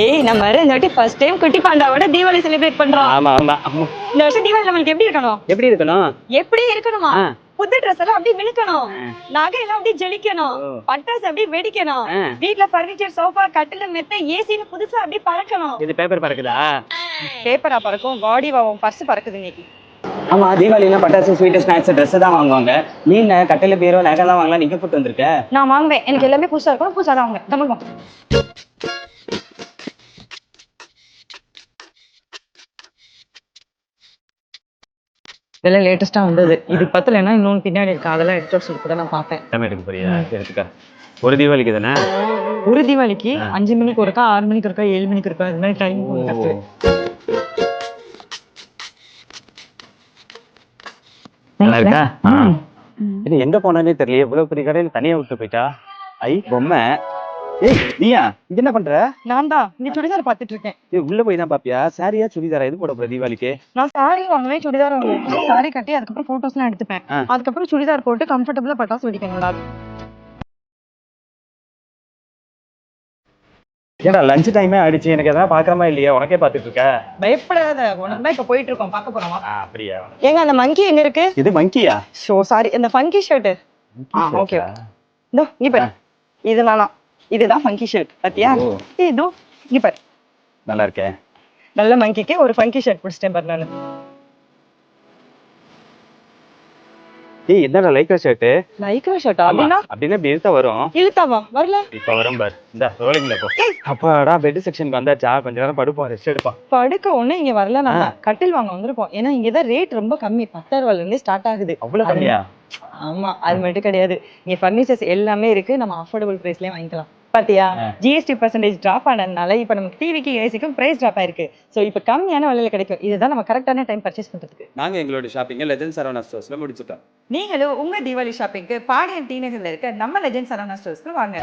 ஏய் நம்ம இந்த வாட்டி ஃபர்ஸ்ட் டைம் குட்டி பாண்டாவோட தீபாவளி செலிப்ரேட் பண்றோம். ஆமா ஆமா. இந்த வருஷம் தீபாவளி நம்மளுக்கு எப்படி இருக்கணும்? எப்படி இருக்கணும்? எப்படி இருக்கணுமா. புது ட்ரெஸ் எல்லாம் அப்படியே விழுக்கணும் நகை எல்லாம் அப்படியே ஜொலிக்கணும். பட்டாசு அப்படியே வெடிக்கணும். வீட்ல பர்னிச்சர் சோஃபா கட்டில மெத்த ஏசில புதுசா அப்படியே பறக்கணும். இது பேப்பர் பறக்குதா? பேப்பரா பறக்கும். பாடி வாவும் பர்ஸ் பறக்குது இன்னைக்கு. ஆமா தீபாவளிலாம் பட்டாசு ஸ்வீட் ஸ்நாக்ஸ் ட்ரெஸ் தான் வாங்குவாங்க. நீ என்ன கட்டையில பீரோ நகை தான் வாங்கலாம் நீங்க போட்டு வந்திருக்க? நான் வாங்குவேன். எனக்கு எல்லாமே புதுசா இருக்கணும். புதுசா தான் வாங்குவேன். தமிழ் இதெல்லாம் லேட்டஸ்டா வந்தது. இது பத்தலைன்னா இன்னொன்று பின்னாடி இருக்கு அதெல்லாம் எடுத்து சொல்லி கூட நான் பார்ப்பேன். எல்லாமே எடுக்க போறியா? எடுத்துக்க. ஒரு தீபாவளிக்கு தானே? ஒரு தீபாவளிக்கு அஞ்சு மணிக்கு ஒருக்கா ஆறு மணிக்கு ஒருக்கா ஏழு மணிக்கு ஒருக்கா இது மாதிரி டைம் நல்லா இருக்கா? இது எங்க போனானே தெரியல இவ்வளவு பெரிய கடையில தனியா விட்டு போயிட்டா? ஐ பொம்மை. ஏய் நீயா? இங்க என்ன பண்ற? நான் தான் இந்த சுடிதார் பார்த்துட்டு இருக்கேன் ஏய், உள்ள போய் தான் பாப்பியா? சாரியா சுடிதாரா? இது போட போற தீபாவளிக்கு? நான் சாரி வாங்குவேன் சுடிதார் வாங்குவேன். சாரி கட்டி அதுக்கப்புறம் போட்டோஸ் எல்லாம் எடுத்துப்பேன். அதுக்கப்புறம் சுடிதார் போட்டு கம்ஃபர்டபுளா பட்டாசு வெடிக்கணும்டா ஏடா லஞ்ச் டைமே ஆயிடுச்சு. எனக்கு எதாவது பாக்குறமா இல்லையா? உனக்கே பாத்துட்டு இருக்க பயப்படாத. உனக்கு தான் இப்ப போயிட்டு இருக்கோம். போறோம்? அப்படியா? ஏங்க அந்த மங்கி எங்க இருக்கு? இது மங்கியா ஷோ சாரி இந்த ஃபங்கி ஷர்ட் ஓகே இதோ இங்க இது வேணாம். இதுதான் ஃபங்கி ஷர்ட் பாத்தியா. ஏய், இதோ இங்க பாரு. நல்லா இருக்கேன் நல்ல மங்கிக்கு ஒரு ஃபங்கி ஷர்ட் பிடிச்சிட்டேன் பாரு நானு. ஏய் என்னடா லைக்ரா ஷர்ட் லைக்ரா ஷர்ட் அப்படின்னா? இப்படி இழுத்தா வரும். இழுத்தாவா வரல? இப்ப வரும் பாரு. இந்த ரோலிங்ல போ. அப்பாடா பெட் செக்ஷனுக்கு வந்தாச்சா? கொஞ்ச நேரம் படுப்போம் ரெஸ்ட் எடுப்போம். படுக்க ஒண்ணு இங்க வரல நம்ம கட்டில் வாங்க வந்திருக்கோம் ஏன்னா இங்கதான் ரேட் ரொம்ப கம்மி. பத்தாயிரம் ரூபாயில இருந்தே ஸ்டார்ட் ஆகுது. அவ்வளவு கம்மியா? ஆமா அது மட்டும் கிடையாது. இங்க ஃபர்னிச்சர்ஸ் எல்லாமே இருக்கு. நம்ம அஃபோர்டபுள் பிரைஸ்லயே வாங்கிக்கலாம். பாத்தியா? ஜிஎஸ்டி பர்சன்டேஜ் டிராப் ஆனதுனால இப்ப நமக்கு டிவிக்கு ஏசிக்கும் பிரைஸ் டிராப் ஆயிருக்கு. சோ இப்ப கம்மியான விலையில கிடைக்கும். இதுதான் நம்ம கரெக்டான டைம் பர்ச்சேஸ் பண்றதுக்கு. நாங்க எங்களோட ஷாப்பிங்க லெஜண்ட் சரவணா ஸ்டோர்ஸ்ல முடிச்சுட்டோம். நீங்களும் உங்க தீபாவளி ஷாப்பிங்க்கு பாடியன் டி நகர்ல இருக்க நம்ம லெஜண்ட் சரவணா ஸ்டோர்ஸ்க்கு வாங்க.